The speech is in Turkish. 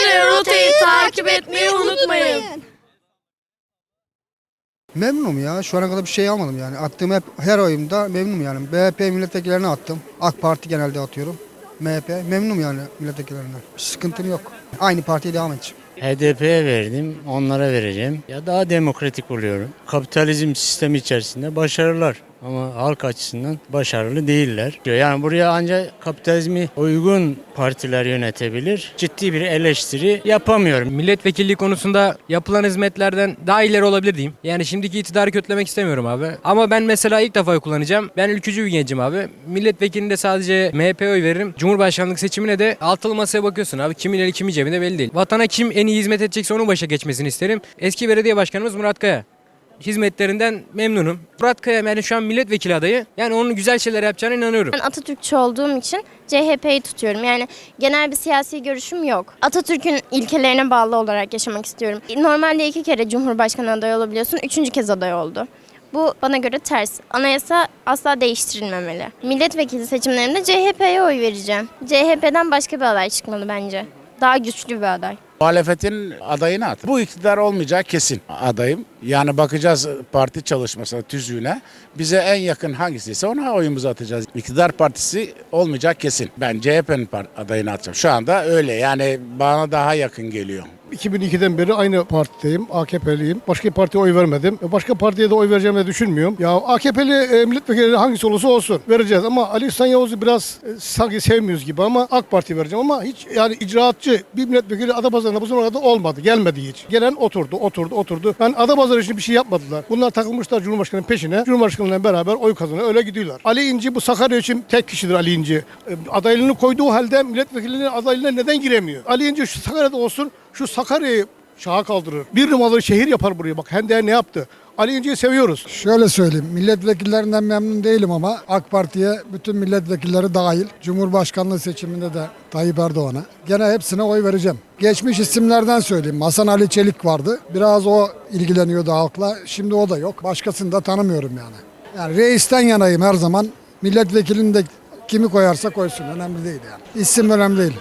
Gelin rotayı takip etmeyi unutmayın. Memnunum ya. Şu ana kadar bir şey almadım yani. Attığım hep her oyunda memnunum yani. BHP milletvekillerine attım. AK Parti genelde atıyorum. MHP. Memnunum yani milletvekillerinden. Sıkıntım yok. Aynı partiye devam edeceğim. HDP'ye verdim, onlara vereceğim. Ya daha demokratik oluyorum. Kapitalizm sistemi içerisinde başarılar. Ama halk açısından başarılı değiller. Yani buraya ancak kapitalizmi uygun partiler yönetebilir. Ciddi bir eleştiri yapamıyorum. Milletvekilliği konusunda yapılan hizmetlerden daha ileri olabilir diyeyim. Yani şimdiki iktidarı kötülemek istemiyorum abi. Ama ben mesela ilk defa kullanacağım. Ben ülkücü bir gencim abi. Milletvekilinde sadece MHP'ye oy veririm. Cumhurbaşkanlık seçimine de altılı masaya bakıyorsun abi. Kimin eli kimin cebinde belli değil. Vatana kim en iyi hizmet edecekse onun başa geçmesini isterim. Eski belediye başkanımız Murat Kaya hizmetlerinden memnunum. Murat Kaya yani şu an milletvekili adayı. Yani onun güzel şeyler yapacağına inanıyorum. Ben Atatürkçü olduğum için CHP'yi tutuyorum. Yani genel bir siyasi görüşüm yok. Atatürk'ün ilkelerine bağlı olarak yaşamak istiyorum. Normalde iki kere Cumhurbaşkanı adayı olabiliyorsun. Üçüncü kez aday oldu. Bu bana göre ters. Anayasa asla değiştirilmemeli. Milletvekili seçimlerinde CHP'ye oy vereceğim. CHP'den başka bir aday çıkmalı bence. Daha güçlü bir aday. Muhalefetin adayını at. Bu iktidar olmayacak kesin adayım. Yani bakacağız parti çalışmasına, tüzüğüne. Bize en yakın hangisiyse ona oyumuzu atacağız. İktidar partisi olmayacak kesin. Ben CHP'nin adayını atacağım. Şu anda öyle yani bana daha yakın geliyor. 2002'den beri aynı partideyim, AKP'liyim. Başka partiye oy vermedim. E, Başka partiye de oy vereceğimi de düşünmüyorum. Ya AKP'li e, milletvekili hangisi olursa olsun vereceğiz ama Ali İhsan Yavuz'u biraz e, sanki sevmiyoruz gibi ama AK Parti vereceğim ama hiç yani icraatçı bir milletvekili Adapazarı'na bu zamana kadar olmadı. Gelmedi hiç. Gelen oturdu, oturdu, oturdu. Ben Adapazarı için bir şey yapmadılar. Bunlar takılmışlar Cumhurbaşkanı'nın peşine. Cumhurbaşkanı'yla beraber oy kazanıyor. Öyle gidiyorlar. Ali İnci bu Sakarya için tek kişidir Ali İnci. E, Adaylığını koyduğu halde milletvekilinin adaylığına neden giremiyor? Ali İnci şu Sakarya'da olsun şu Sakarya'yı şaha kaldırır. Bir numaralı şehir yapar buraya bak. Hem ne yaptı? Ali İnci'yi seviyoruz. Şöyle söyleyeyim. Milletvekillerinden memnun değilim ama AK Parti'ye bütün milletvekilleri dahil. Cumhurbaşkanlığı seçiminde de Tayyip Erdoğan'a. Gene hepsine oy vereceğim. Geçmiş isimlerden söyleyeyim. Hasan Ali Çelik vardı. Biraz o ilgileniyordu halkla. Şimdi o da yok. Başkasını da tanımıyorum yani. Yani reisten yanayım her zaman. Milletvekilini de kimi koyarsa koysun. Önemli değil yani. İsim önemli değil.